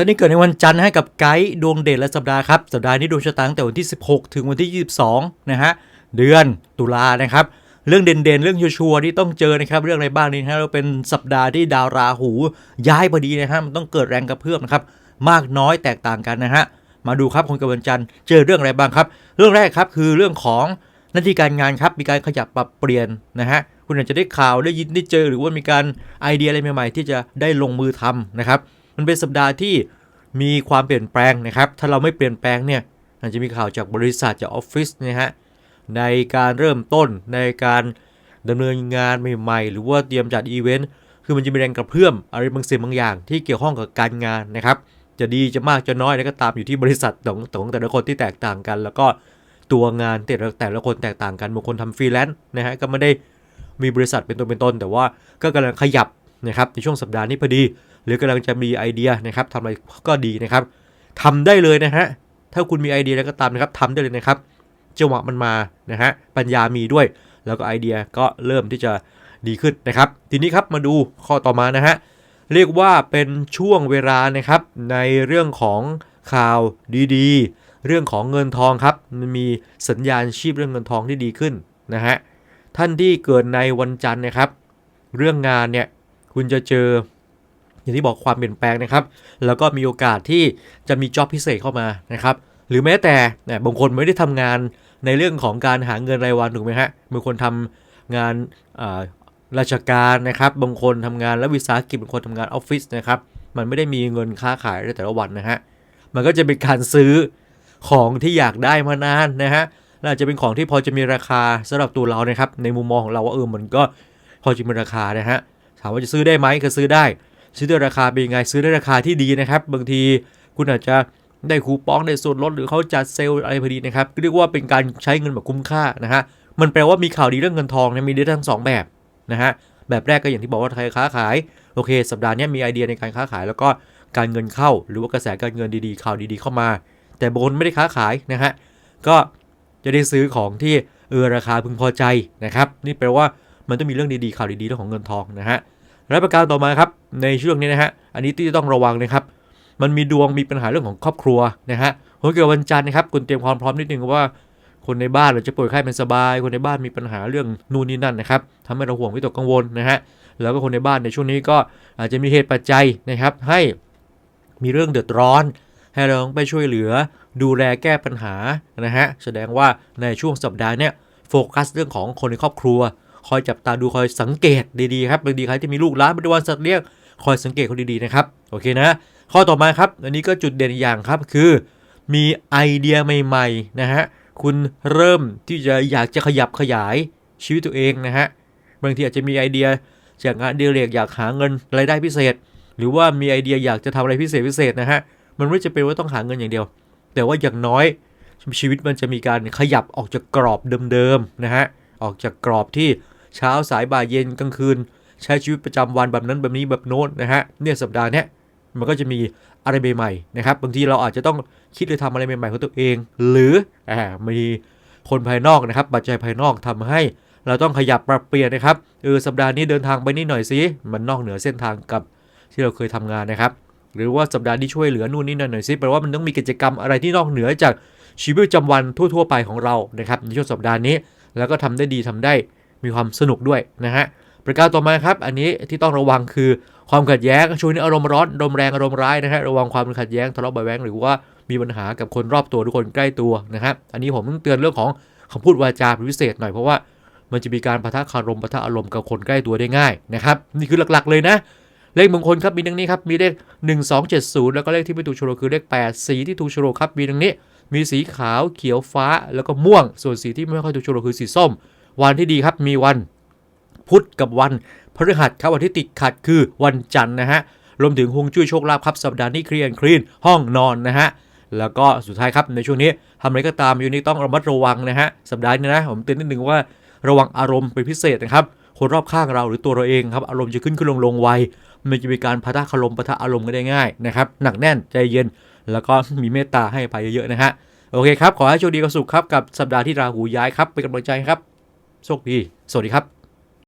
ท่านนี้เกิดในวันจันทร์ให้กับไกด์ดวงเด่นและสัปดาห์ครับสัปดาห์นี้ดวงชะตาตั้งแต่วันที่ 16 ถึงวันที่ 22 นะฮะเดือนตุลานะครับ เรื่องเด่นๆ เรื่องชัวร์ที่ต้องเจอนะครับ เรื่องอะไรบ้างนี่นะฮะเราเป็นสัปดาห์ที่ดาวราหูย้ายพอดีนะฮะมันต้องเกิดแรงกระเพื่อมนะครับมากน้อยแตกต่างกันนะฮะมาดูครับคนเกิดวันจันทร์เจอเรื่องอะไรบ้างครับ เรื่องแรกครับคือเรื่องของหน้าที่การงานครับมีการขยับปรับเปลี่ยนนะฮะคุณอาจจะได้ข่าวได้ยินได้เจอ หรือว่ามีการไอเดียอะไรใหม่ๆ ที่จะได้ลงมือทำนะครับ มันเป็นสัปดาห์ที่มีความเปลี่ยนแปลงนะครับ ถ้าเราไม่เปลี่ยนแปลงเนี่ยอาจจะมีข่าวจากบริษัทจากออฟฟิศนะฮะในการเริ่มต้นในการดำเนินงานใหม่ๆ หรือว่าเตรียมจัดอีเวนต์คือมันจะมีแรงกระเพื่อมอะไรบางสิ่งบางอย่าง ที่เกี่ยวข้องกับการงานนะครับ จะดีจะมากจะน้อยแล้วก็ตามอยู่ที่บริษัทของของแต่ละคนที่แตกต่างกัน แล้วก็ตัวงานแต่ละแต่ละคนแตกต่างกันบางคนทำฟรีแลนซ์นะฮะก็ไม่ได้มีบริษัทเป็นตัวเป็นตนแต่ว่าก็กำลังขยับ นะครับในช่วงสัปดาห์นี้พอดี หรือกำลังจะมีไอเดียนะครับทำอะไรก็ดีนะครับทำได้เลยนะฮะถ้าคุณมีไอเดียแล้วก็ตามนะครับทำได้เลยนะครับจังหวะมันมานะฮะปัญญามีด้วย แล้วก็ไอเดียก็เริ่มที่จะดีขึ้นนะครับ ทีนี้ครับมาดูข้อต่อมานะฮะเรียกว่าเป็นช่วงเวลานะครับในเรื่องของข่าวดีๆ เรื่องของเงินทองครับมันมีสัญญาณชีพเรื่องเงินทองที่ดีขึ้นนะฮะท่านที่เกิดในวันจันทร์นะครับ เรื่องงานเนี่ย คุณจะเจอ อย่างที่บอกความเปลี่ยนแปลงนะครับ แล้วก็มีโอกาสที่จะมีจ็อบพิเศษเข้ามานะครับ หรือแม้แต่บางคนไม่ได้ทำงานในเรื่องของการหาเงินรายวันถูกไหมฮะบางคนทำงานราชการนะครับ บางคนทำงานและวิสาหกิจบางคนทำงานออฟฟิศนะครับ มันไม่ได้มีเงินค้าขายในแต่ละวันนะฮะ มันก็จะเป็นการซื้อของที่อยากได้มานานนะฮะและอาจจะเป็นของที่พอจะมีราคาสำหรับตัวเรานะครับ ในมุมมองของเราว่าเออมันก็พอจะมีราคานะฮะ ถามว่าจะซื้อได้ไหมก็ซื้อได้ ซื้อด้วยราคาเป็นยังไงซื้อได้ราคาที่ดีนะครับ บางทีคุณอาจจะได้คูปองได้ส่วนลดหรือเขาจัดเซลล์อะไรพอดีนะครับเรียกว่าเป็นการใช้เงินแบบคุ้มค่านะฮะมันแปลว่ามีข่าวดีเรื่องเงินทองมีได้ทั้งสองแบบนะฮะแบบแรกก็อย่างที่บอกว่าใครค้าขายโอเค สัปดาห์นี้มีไอเดียในการค้าขาย แล้วก็การเงินเข้า หรือว่ากระแสการเงินดีๆ ข่าวดีๆเข้ามา แต่บางคนไม่ได้ค้าขายนะฮะก็จะได้ซื้อของที่เออราคาพึงพอใจนะครับ นี่แปลว่า มันต้องมีเรื่องดีๆข่าวดีๆเรื่องของเงินทองนะฮะและประการต่อมาครับในช่วงนี้นะฮะอันนี้ที่ต้องระวังนะครับ มันมีดวงมีปัญหาเรื่องของครอบครัวนะฮะคนเกิดวันจันทร์นะครับคุณเตรียมความพร้อมนิดนึงว่า คนในบ้านเราจะป่วยไข้เป็นสบาย คนในบ้านมีปัญหาเรื่องนู่นนี่นั่นนะครับทำให้เราห่วงวิตกกังวลนะฮะแล้วก็คนในบ้านในช่วงนี้ก็อาจจะมีเหตุปัจจัยนะครับ ให้มีเรื่องเดือดร้อน ให้เราต้องไปช่วยเหลือดูแลแก้ปัญหานะฮะแสดงว่าในช่วงสัปดาห์เนี้ยโฟกัสเรื่องของคนในครอบครัว คอยจับตาดูคอยสังเกตดีๆครับบางทีใครที่มีลูกหลานบริวารสัตว์เลี้ยงคอยสังเกตเขาดีๆนะครับโอเคนะ ข้อต่อมาครับอันนี้ก็จุดเด่นอีกอย่างครับคือมีไอเดียใหม่ๆนะฮะคุณเริ่มที่จะอยากจะขยับขยายชีวิตตัวเองนะฮะบางทีอาจจะมีไอเดียจากงานเดียเรกอยากหาเงินรายได้พิเศษ หรือว่ามีไอเดียอยากจะทำอะไรพิเศษพิเศษนะฮะมันไม่จะเป็นว่าต้องหาเงินอย่างเดียว แต่ว่าอย่างน้อยชีวิตมันจะมีการขยับออกจากกรอบเดิมๆนะฮะ ออกจากกรอบที่เช้าสายบ่ายเย็นกลางคืน ใช้ชีวิตประจำวันแบบนั้นแบบนี้แบบโน้นนะฮะเนี่ยสัปดาห์เนี้ยมันก็จะมีอะไรใหม่ๆนะครับบางทีเราอาจจะต้องคิดหรือทำอะไรใหม่ๆของตัวเอง หรืออ่ามีคนภายนอกนะครับปัจจัยภายนอกทำให้เราต้องขยับปรับเปลี่ยนนะครับเออสัปดาห์นี้เดินทางไปนี่หน่อยสิมันนอกเหนือเส้นทางกับที่เราเคยทำงานนะครับ หรือว่าสัปดาห์นี้ช่วยเหลือนู่นนี่นั่นหน่อยสิแปลว่ามันต้องมีกิจกรรมอะไรที่นอกเหนือจากชีวิตประจำวันทั่ว ๆ ไปของเรานะครับในช่วงสัปดาห์นี้ แล้วก็ทำได้ดีทำได้มีความสนุกด้วยนะฮะประการต่อมาครับ อันนี้ที่ต้องระวังคือความขัดแย้งช่วงนี้อารมณ์ร้อนอารมณ์แรงอารมณ์ร้ายนะฮะระวังความขัดแย้งทะเลาะเบาแวงหรือว่ามีปัญหากับคนรอบตัวทุกคนใกล้ตัวนะครับอันนี้ผมต้องเตือนเรื่องของคำพูดวาจาเป็นพิเศษหน่อยเพราะว่ามันจะมีการปะทะคารมปะทะอารมณ์กับคนใกล้ตัวได้ง่ายนะครับนี่คือหลักๆเลยนะ เลขมงคลครับมีดังนี้ครับมีเลข 1270 แล้วก็เลขที่ไม่ถูกโชว์คือเลข 8 สีที่ถูกโชว์ครับมีดังนี้ มีสีขาวเขียวฟ้าแล้วก็ม่วง ส่วนสีที่ไม่ค่อยถูกโชว์คือสีส้ม วันที่ดีครับมีวันพุธกับวันพฤหัสครับวันที่ติดขัดคือวันจันทร์นะฮะรวมถึงฮวงจุ้ยโชคลาภครับสัปดาห์นี้เคลียร์คลีนห้องนอนนะฮะแล้วก็สุดท้ายครับในช่วงนี้ทำอะไรก็ตามอยู่นี้ต้องระมัดระวังนะฮะสัปดาห์นี้นะผมเตือนนิดนึงว่าระวังอารมณ์เป็นพิเศษนะครับคนรอบข้างเราหรือตัวเราเองครับอารมณ์จะขึ้นขึ้นลงลงไวมันจะมีการพะทะคารมปะทะอารมณ์กันได้ง่ายนะครับหนักแน่นใจเย็น แล้วก็มีเมตตาให้ภัยเยอะๆนะฮะ โอเคครับ ขอให้โชคดีกับสุขครับ กับสัปดาห์ที่ราหูย้ายครับ เป็นกำลังใจครับ โชคดี สวัสดีครับ